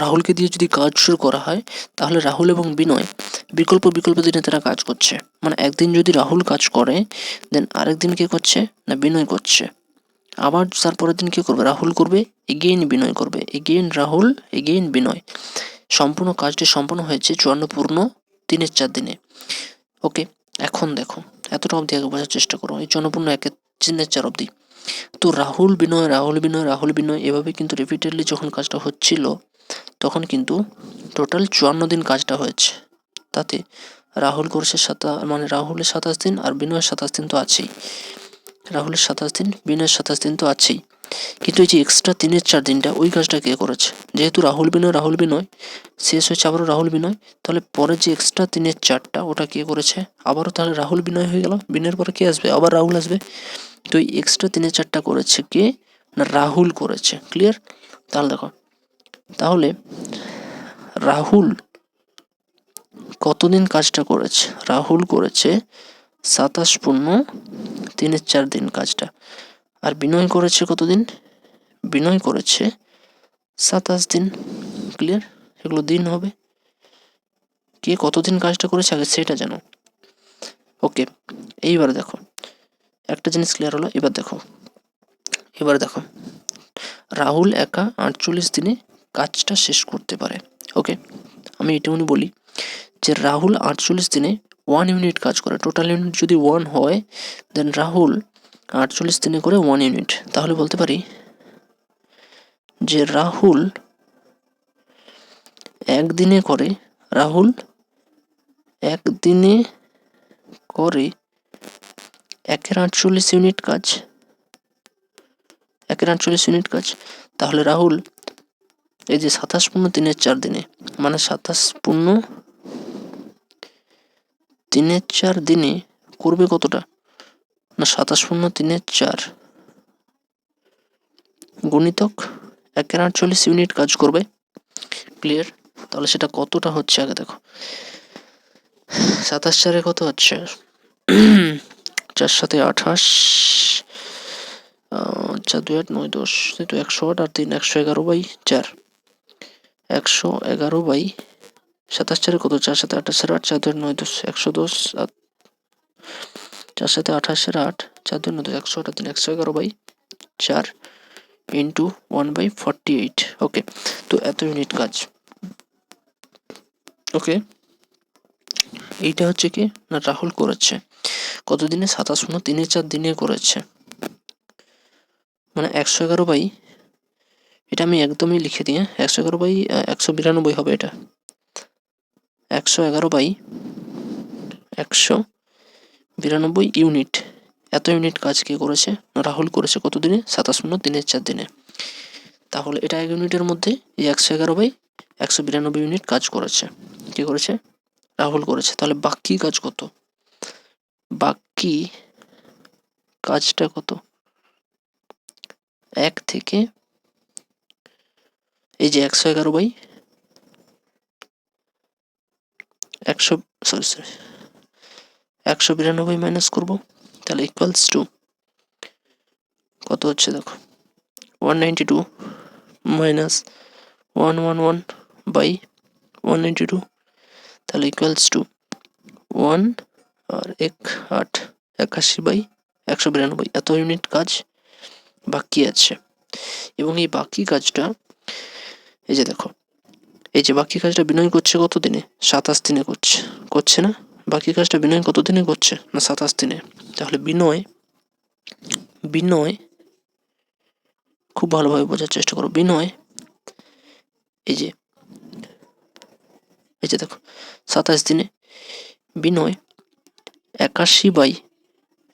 রাহুলকে দিয়ে যদি কাজ শুরু করা হয়, তাহলে রাহুল এবং বিনয় বিকল্প বিকল্প দিনে তারা কাজ করছে। মানে একদিন যদি রাহুল কাজ করে দেন আরেকদিন কে করছে? না, বিনয় করছে। আবার তারপরের দিন কী করবে? রাহুল করবে এগেইন বিনয় করবে। Again Rahul again Vinay. সম্পূর্ণ কাজটি সম্পন্ন হয়েছে চুয়ান্ন পূর্ণ তিনের চার দিনে। ওকে এখন দেখো, এতটা অবধি আগে বোঝার চেষ্টা করো। এই চুয়ান্ন একের তিনের চার অবধি। তো রাহুল, বিনয় রাহুল বিনয় রাহুল, বিনয়, এভাবে কিন্তু রিপিটেডলি যখন কাজটা হচ্ছিল তখন কিন্তু টোটাল চুয়ান্ন দিন কাজটা হয়েছে। তাতে রাহুল করেছে সাতা মানে রাহুলের সাতাশ দিন আর বিনয়ের সাতাশ দিন তো আছেই। রাহুলের সাতাশ দিন, বিনয়ের সাতাশ দিন তো আছেই। কিন্তু এই যে এক্সট্রা তিনের চার দিনটা, ওই কাজটা কে করেছে? যেহেতু রাহুল বিনয় রাহুল বিনয়, শেষ হয়েছে আবারও রাহুল বিনয়, তাহলে পরে যে এক্সট্রা তিনের চারটা, ওটা কে করেছে? আবারও তাহলে রাহুল বিনয় হয়ে গেল। বিনয়ের পরে কে আসবে? আবার রাহুল আসবে। তো এই এক্সট্রা তিনের চারটা করেছে কে? না, রাহুল করেছে। ক্লিয়ার তাহলে দেখো তাহলে রাহুল কতদিন কাজটা করেছে? রাহুল করেছে সাতাশ পূর্ণ তিনের চার দিন কাজটা। আর বিনয় করেছে কতদিন? বিনয় করেছে সাতাশ দিন। ক্লিয়ার এগুলো দিন হবে। কে কতদিন কাজটা করেছে আগে সেটা জানো। ওকে এইবার দেখো। একটা জিনিস ক্লিয়ার হলো, এবার দেখো। এবার দেখো। রাহুল একা আটচল্লিশ দিনে কাজটা শেষ করতে পারে। ওকে আমি এটুকুনি বলি যে, রাহুল আটচল্লিশ দিনে ওয়ান ইউনিট কাজ করে। টোটাল ইউনিট যদি ওয়ান হয় দেন রাহুল আটচল্লিশ দিনে করে ওয়ান ইউনিট তাহলে বলতে পারি যে, রাহুল একদিনে করে, রাহুল একদিনে করে একের আটচল্লিশ ইউনিট কাজ। একের আটচল্লিশ ইউনিট কাজ। তাহলে রাহুল এই যে সাতাশ পূর্ণ তিনের চার দিনে মানে সাতাশ পূর্ণ তিনের চার দিনে করবে কতটা? না, সাতাশ পূর্ণ তিনের চার। গণিতক একের আটচল্লিশ ইউনিট কাজ করবে। ক্লিয়ার তাহলে সেটা কতটা হচ্ছে আগে দেখো। সাতাশ চারে কত হচ্ছে? চার সাথে আঠাশ চার দুই আট নয় দশ তো একশো আট আর তিন একশো এগারো বাই চার। একশো এগারো বাই সাতাশ চারে কত? চার সাথে আঠাশ আঠাশের আট, চার নয় দশ, একশো দশ, সাত, চার সাথে আঠাশের আট, চার দুই নয় দশ, একশো আঠাশ তিন একশো এগারো বাই চার into one by forty eight. Okay, তো এত ইউনিট কাজ। ওকে, এইটা হচ্ছে কি? না, রাহুল করেছে। কত দিনে সাতাশ শূন্য তিনে চার দিনে করেছে। মানে একশো এগারো বাই এটা আমি একদমই লিখে দিয়ে একশো এগারো বাই একশো বিরানব্বই হবে এটা। একশো এগারো বাই, একশো বিরানব্বই ইউনিট। এত ইউনিট কাজ কে করেছে? রাহুল করেছে কত দিনে সাতাশ শূন্য, দিনের চার দিনে। তাহলে এটা এক ইউনিটের মধ্যে এই একশো এগারো বাই, একশো বিরানব্বই ইউনিট কাজ করেছে। কে করেছে? রাহুল করেছে। তাহলে বাকি কাজ কত? বাকি কাজটা কত? এক থেকে এই যে একশো এগারো বাই একশো সরি সরি একশো বিরানব্বই মাইনাস করব, তাহলে ইকুয়ালস টু কত হচ্ছে দেখো? One ninety two minus one one one by one ninety two তাহলে ইকুয়ালস টু ওয়ান আর এক আট একাশি বাই একশো বিরানব্বই। এত ইউনিট কাজ বাকি আছে। এবং এই বাকি কাজটা এই যে দেখো, এই যে বাকি কাজটা বিনয় করছে কত দিনে সাতাশ দিনে করছে। করছে না? বাকি কাজটা বিনয় কত দিনে করছে? না সাতাশ দিনে? তাহলে বিনয় বিনয়, খুব ভালোভাবে বোঝার চেষ্টা করো। বিনয়, এই যে এই যে দেখো, সাতাশ দিনে বিনয় একাশি বাই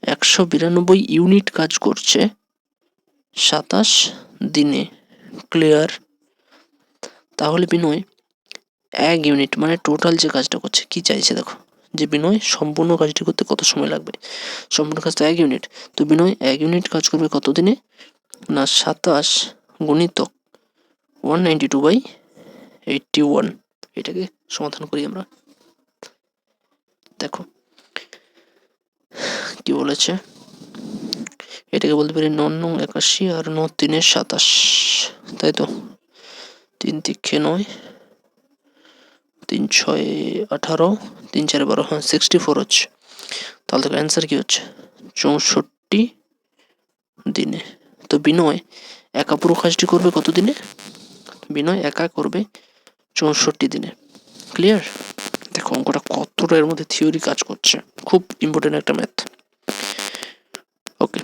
একশো বিরানব্বই ইউনিট কাজ করছে। সাতাশ দিনে ক্লিয়ার তাহলে বিনয়, এক ইউনিট মানে টোটাল যে কাজটা করছে, কি চাইছে দেখো? যে বিনয় সম্পূর্ণ কাজটি করতে কত সময় লাগবে? সম্পূর্ণ কাজটা এক ইউনিট তো বিনয় এক ইউনিট কাজ করবে কত দিনে না, সাতাশ গণিতক one ninety two by eighty one এটাকে সমাধান করি আমরা। দেখো, কি বলেছে? এটাকে বলতে পারি নং একাশি আর ন তিনের সাতাশ, তাই তো? তিন তিক্ষে নয় তিন ছয় আঠারো তিন চারে বারো হ্যাঁ সিক্সটি ফোর হচ্ছে তাহলে দেখো অ্যান্সার কী হচ্ছে? চৌষট্টি দিনে। তো বিনয়, একা পুরো কাজটি করবে কত দিনে বিনয় একা করবে চৌষট্টি দিনে। ক্লিয়ার দেখো অঙ্কটা কতটা এর মধ্যে থিওরি কাজ করছে। খুব ইম্পর্টেন্ট একটা ম্যাথ ওকে